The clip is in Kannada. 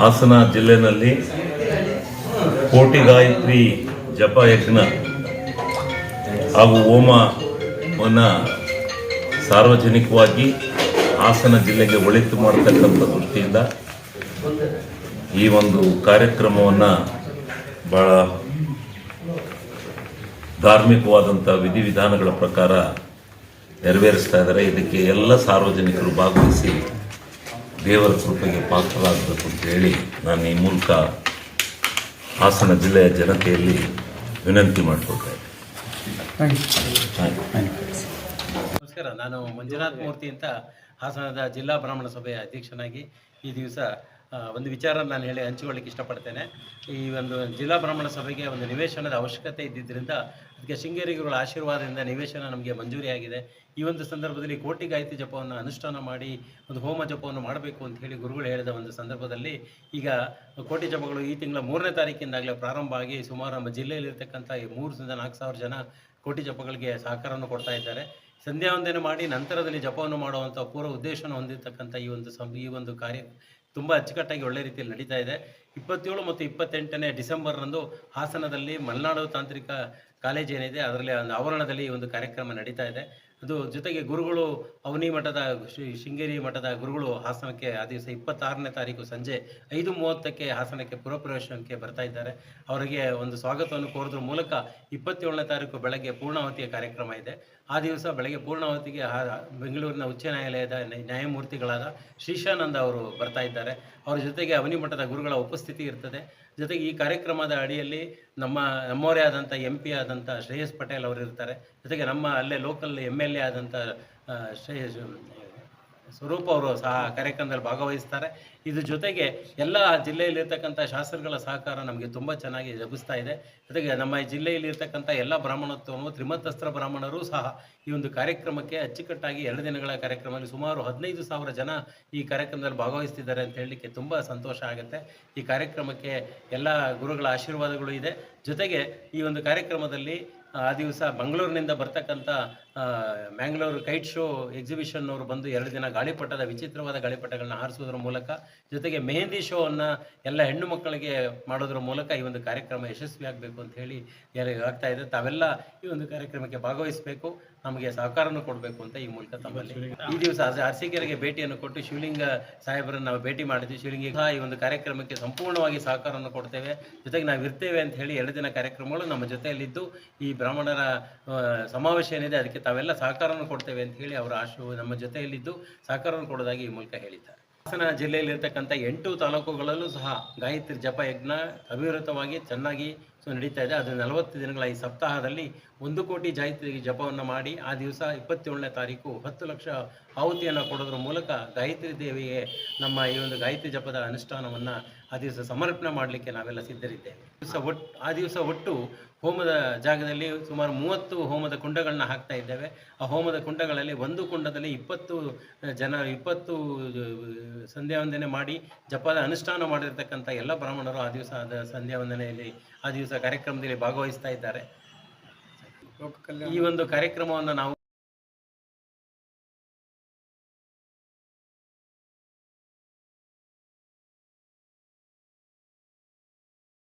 ಹಾಸನ ಜಿಲ್ಲೆನಲ್ಲಿ ಕೋಟಿ ಗಾಯತ್ರಿ ಜಪ ಯಜ್ಞ ಹಾಗೂ ಹೋಮವನ್ನು ಸಾರ್ವಜನಿಕವಾಗಿ ಹಾಸನ ಜಿಲ್ಲೆಗೆ ಒಳಿತು ಮಾಡತಕ್ಕಂಥ ದೃಷ್ಟಿಯಿಂದ ಈ ಒಂದು ಕಾರ್ಯಕ್ರಮವನ್ನು ಭಾಳ ಧಾರ್ಮಿಕವಾದಂಥ ವಿಧಿವಿಧಾನಗಳ ಪ್ರಕಾರ ನೆರವೇರಿಸ್ತಾ ಇದ್ದಾರೆ. ಇದಕ್ಕೆ ಎಲ್ಲ ಸಾರ್ವಜನಿಕರು ಭಾಗವಹಿಸಿ ದೇವರ ಕೃಪೆಗೆ ಪಾತ್ರರಾಗಬೇಕು ಅಂತ ಹೇಳಿ ನಾನು ಈ ಮೂಲಕ ಹಾಸನ ಜಿಲ್ಲೆಯ ಜನತೆಯಲ್ಲಿ ವಿನಂತಿ ಮಾಡಿಕೊಳ್ತಾ ಇದ್ದೀನಿ ನಮಸ್ಕಾರ ನಾನು ಮಂಜುನಾಥ್ ಮೂರ್ತಿ ಅಂತ ಹಾಸನದ ಜಿಲ್ಲಾ ಬ್ರಾಹ್ಮಣ ಸಭೆಯ ಅಧ್ಯಕ್ಷನಾಗಿ ಈ ದಿವಸ ಒಂದು ವಿಚಾರ ನಾನು ಹೇಳಿ ಹಂಚಿಕೊಳ್ಳಿಕ್ಕೆ ಇಷ್ಟಪಡ್ತೇನೆ. ಈ ಒಂದು ಜಿಲ್ಲಾ ಬ್ರಾಹ್ಮಣ ಸಭೆಗೆ ಒಂದು ನಿವೇಶನದ ಅವಶ್ಯಕತೆ ಇದ್ದಿದ್ದರಿಂದ ಅದಕ್ಕೆ ಶೃಂಗೇರಿ ಗುರುಗಳ ಆಶೀರ್ವಾದದಿಂದ ನಿವೇಶನ ನಮಗೆ ಮಂಜೂರಿಯಾಗಿದೆ ಈ ಒಂದು ಸಂದರ್ಭದಲ್ಲಿ ಕೋಟಿ ಗಾಯತ್ರಿ ಜಪವನ್ನು ಅನುಷ್ಠಾನ ಮಾಡಿ, ಒಂದು ಹೋಮ ಜಪವನ್ನು ಮಾಡಬೇಕು ಅಂತ ಹೇಳಿ ಗುರುಗಳು ಹೇಳಿದ ಒಂದು ಸಂದರ್ಭದಲ್ಲಿ ಈಗ ಕೋಟಿ ಜಪಗಳು ಈ ತಿಂಗಳ ಮೂರನೇ ತಾರೀಕಿಂದಾಗಲೇ ಪ್ರಾರಂಭ ಆಗಿ ಸುಮಾರು ನಮ್ಮ ಜಿಲ್ಲೆಯಲ್ಲಿರ್ತಕ್ಕಂಥ ಈ ಮೂರರಿಂದ ನಾಲ್ಕು ಸಾವಿರ ಜನ ಕೋಟಿ ಜಪಗಳಿಗೆ ಸಹಕಾರವನ್ನು ಕೊಡ್ತಾ ಇದ್ದಾರೆ. ಸಂಧ್ಯಾ ವಂದನೆ ಮಾಡಿ ನಂತರದಲ್ಲಿ ಜಪವನ್ನು ಮಾಡುವಂಥ ಪೂರ್ವ ಉದ್ದೇಶವನ್ನು ಹೊಂದಿರತಕ್ಕಂಥ ಈ ಒಂದು ಸಂ, ಈ ಒಂದು ಕಾರ್ಯ ತುಂಬ ಅಚ್ಚುಕಟ್ಟಾಗಿ ಒಳ್ಳೆ ರೀತಿಯಲ್ಲಿ ನಡೀತಾ ಇದೆ. ಇಪ್ಪತ್ತೇಳು ಮತ್ತು ಇಪ್ಪತ್ತೆಂಟನೇ ಡಿಸೆಂಬರ್ರಂದು ಹಾಸನದಲ್ಲಿ ಮಲೆನಾಡು ತಾಂತ್ರಿಕ ಕಾಲೇಜ್ ಏನಿದೆ, ಅದರಲ್ಲಿ ಒಂದು ಆವರಣದಲ್ಲಿ ಒಂದು ಕಾರ್ಯಕ್ರಮ ನಡೀತಾ ಇದೆ. ಅದು ಜೊತೆಗೆ ಗುರುಗಳು, ಅವನಿ ಮಠದ ಶೃಂಗೇರಿ ಮಠದ ಗುರುಗಳು ಹಾಸನಕ್ಕೆ ಆ ದಿವಸ ಇಪ್ಪತ್ತಾರನೇ ತಾರೀಕು ಸಂಜೆ ಐದು ಮೂವತ್ತಕ್ಕೆ ಹಾಸನಕ್ಕೆ ಪುರಪ್ರವೇಶಕ್ಕೆ ಬರ್ತಾ ಇದ್ದಾರೆ. ಅವರಿಗೆ ಒಂದು ಸ್ವಾಗತವನ್ನು ಕೋರೋದ್ರ ಮೂಲಕ ಇಪ್ಪತ್ತೇಳನೇ ತಾರೀಕು ಬೆಳಗ್ಗೆ ಪೂರ್ಣಾವತಿಯ ಕಾರ್ಯಕ್ರಮ ಇದೆ. ಆ ದಿವಸ ಬೆಳಗ್ಗೆ ಪೂರ್ಣಾವತಿಗೆ ಬೆಂಗಳೂರಿನ ಉಚ್ಚ ನ್ಯಾಯಾಲಯದ ನ್ಯಾಯ- ನ್ಯಾಯಮೂರ್ತಿಗಳಾದ ಶ್ರೀಶಾನಂದ ಅವರು ಬರ್ತಾ ಇದ್ದಾರೆ. ಅವರ ಜೊತೆಗೆ ಅವನಿ ಮಠದ ಗುರುಗಳ ಉಪಸ್ಥಿತಿ ಇರ್ತದೆ. ಜೊತೆಗೆ ಈ ಕಾರ್ಯಕ್ರಮದ ಅಡಿಯಲ್ಲಿ ನಮ್ಮ, ನಮ್ಮವರೇ ಆದಂಥ ಎಂ ಪಿ ಆದಂಥ ಶ್ರೇಯಸ್ ಪಟೇಲ್ ಅವರು ಇರ್ತಾರೆ. ಜೊತೆಗೆ ನಮ್ಮ ಅಲ್ಲೇ ಲೋಕಲ್ ಎಂ ಎಲ್ ಎ ಆದಂಥ ಶ್ರೇಯಸ್ ಸ್ವರೂಪ್ ಅವರು ಸಹ ಕಾರ್ಯಕ್ರಮದಲ್ಲಿ ಭಾಗವಹಿಸ್ತಾರೆ. ಇದ್ರ ಜೊತೆಗೆ ಎಲ್ಲ ಜಿಲ್ಲೆಯಲ್ಲಿರ್ತಕ್ಕಂಥ ಶಾಸ್ತ್ರಗಳ ಸಹಕಾರ ನಮಗೆ ತುಂಬ ಚೆನ್ನಾಗಿ ಲಭಿಸ್ತಾ ಇದೆ. ಜೊತೆಗೆ ನಮ್ಮ ಜಿಲ್ಲೆಯಲ್ಲಿರ್ತಕ್ಕಂಥ ಎಲ್ಲ ಬ್ರಾಹ್ಮಣತ್ವವನ್ನು ತ್ರಿಮತಸ್ತ್ರ ಬ್ರಾಹ್ಮಣರು ಸಹ ಈ ಒಂದು ಕಾರ್ಯಕ್ರಮಕ್ಕೆ ಅಚ್ಚುಕಟ್ಟಾಗಿ ಎರಡು ದಿನಗಳ ಕಾರ್ಯಕ್ರಮದಲ್ಲಿ ಸುಮಾರು ಹದಿನೈದು ಸಾವಿರ ಜನ ಈ ಕಾರ್ಯಕ್ರಮದಲ್ಲಿ ಭಾಗವಹಿಸ್ತಿದ್ದಾರೆ ಅಂತ ಹೇಳಲಿಕ್ಕೆ ತುಂಬ ಸಂತೋಷ ಆಗುತ್ತೆ. ಈ ಕಾರ್ಯಕ್ರಮಕ್ಕೆ ಎಲ್ಲ ಗುರುಗಳ ಆಶೀರ್ವಾದಗಳು ಇದೆ. ಜೊತೆಗೆ ಈ ಒಂದು ಕಾರ್ಯಕ್ರಮದಲ್ಲಿ, ಆ ದಿವಸ ಬೆಂಗಳೂರಿನಿಂದ ಬರ್ತಕ್ಕಂಥ ಮ್ಯಾಂಗ್ಳೂರು ಕೈಟ್ ಶೋ ಎಕ್ಸಿಬಿಷನ್ ಅವರು ಬಂದು ಎರಡು ದಿನ ಗಾಳಿಪಟದ, ವಿಚಿತ್ರವಾದ ಗಾಳಿಪಟ್ಟಗಳನ್ನ ಹಾರಿಸೋದ್ರ ಮೂಲಕ, ಜೊತೆಗೆ ಮೆಹಂದಿ ಶೋ ಅನ್ನ ಎಲ್ಲ ಹೆಣ್ಣು ಮಕ್ಕಳಿಗೆ ಮಾಡೋದ್ರ ಮೂಲಕ ಈ ಒಂದು ಕಾರ್ಯಕ್ರಮ ಯಶಸ್ವಿ ಆಗಬೇಕು ಅಂತ ಹೇಳಿ ಆಗ್ತಾ ಇದೆ ತಾವೆಲ್ಲ ಈ ಒಂದು ಕಾರ್ಯಕ್ರಮಕ್ಕೆ ಭಾಗವಹಿಸಬೇಕು. ನಮಗೆ ಸಹಕಾರವನ್ನು ಕೊಡಬೇಕು ಅಂತ ಈ ಮೂಲಕ ತಮ್ಮಲ್ಲಿ ಈ ದಿವಸ ಅರಸ- ಅರಸೀಕೆರೆಗೆ ಭೇಟಿಯನ್ನು ಕೊಟ್ಟು ಶಿವಲಿಂಗ ಸಾಹೇಬರನ್ನು ನಾವು ಭೇಟಿ ಮಾಡಿದ್ವಿ. ಶಿವಲಿಂಗ ಈ ಒಂದು ಕಾರ್ಯಕ್ರಮಕ್ಕೆ ಸಂಪೂರ್ಣವಾಗಿ ಸಹಕಾರವನ್ನು ಕೊಡ್ತೇವೆ. ಜೊತೆಗೆ ನಾವು ಇರ್ತೇವೆ ಅಂತ ಹೇಳಿ ಎರಡು ದಿನ ಕಾರ್ಯಕ್ರಮಗಳು ನಮ್ಮ ಜೊತೆಯಲ್ಲಿದ್ದು. ಈ ಬ್ರಾಹ್ಮಣರ ಸಮಾವೇಶ ಏನಿದೆ ಅದಕ್ಕೆ ತಾವೆಲ್ಲ ಸಹಕಾರವನ್ನು ಕೊಡ್ತೇವೆ ಅಂತ ಹೇಳಿ ಅವರ ಆಶು ನಮ್ಮ ಜೊತೆಯಲ್ಲಿದ್ದು ಸಹಕಾರವನ್ನು ಕೊಡೋದಾಗಿ ಈ ಮೂಲಕ ಹೇಳಿದ್ದಾರೆ. ಹಾಸನ ಜಿಲ್ಲೆಯಲ್ಲಿರ್ತಕ್ಕಂಥ ಎಂಟು ತಾಲೂಕುಗಳಲ್ಲೂ ಸಹ ಗಾಯತ್ರಿ ಜಪ ಯಜ್ಞ ಅವಿರತವಾಗಿ ಚೆನ್ನಾಗಿ ಸೊ ನಡೀತಾ ಇದೆ. ಅದು ನಲವತ್ತು ದಿನಗಳ ಈ ಸಪ್ತಾಹದಲ್ಲಿ ಒಂದು ಕೋಟಿ ಗಾಯತ್ರಿ ಜಪವನ್ನು ಮಾಡಿ ಆ ದಿವಸ ಇಪ್ಪತ್ತೇಳನೇ ತಾರೀಕು ಹತ್ತು ಲಕ್ಷ ಆಹುತಿಯನ್ನು ಕೊಡೋದ್ರ ಮೂಲಕ ಗಾಯತ್ರಿ ದೇವಿಗೆ ನಮ್ಮ ಈ ಒಂದು ಗಾಯತ್ರಿ ಜಪದ ಅನುಷ್ಠಾನವನ್ನು ಆ ದಿವಸ ಸಮರ್ಪಣೆ ಮಾಡಲಿಕ್ಕೆ ನಾವೆಲ್ಲ ಸಿದ್ಧರಿದ್ದೇವೆ. ದಿವಸ ಒಟ್ಟು ಆ ದಿವಸ ಒಟ್ಟು ಹೋಮದ ಜಾಗದಲ್ಲಿ ಸುಮಾರು ಮೂವತ್ತು ಹೋಮದ ಕುಂಡಗಳನ್ನ ಹಾಕ್ತಾ ಇದ್ದೇವೆ. ಆ ಹೋಮದ ಕುಂಡಗಳಲ್ಲಿ ಒಂದು ಕುಂಡದಲ್ಲಿ ಇಪ್ಪತ್ತು ಜನ, ಇಪ್ಪತ್ತು ಸಂಧ್ಯಾ ವಂದನೆ ಮಾಡಿ ಜಪದ ಅನುಷ್ಠಾನ ಮಾಡಿರ್ತಕ್ಕಂಥ ಎಲ್ಲ ಬ್ರಾಹ್ಮಣರು ಆ ದಿವಸ ಸಂಧ್ಯಾ ವಂದನೆಯಲ್ಲಿ ಆ ದಿವಸ ಕಾರ್ಯಕ್ರಮದಲ್ಲಿ ಭಾಗವಹಿಸ್ತಾ ಇದ್ದಾರೆ. ಈ ಒಂದು ಕಾರ್ಯಕ್ರಮವನ್ನು ನಾವು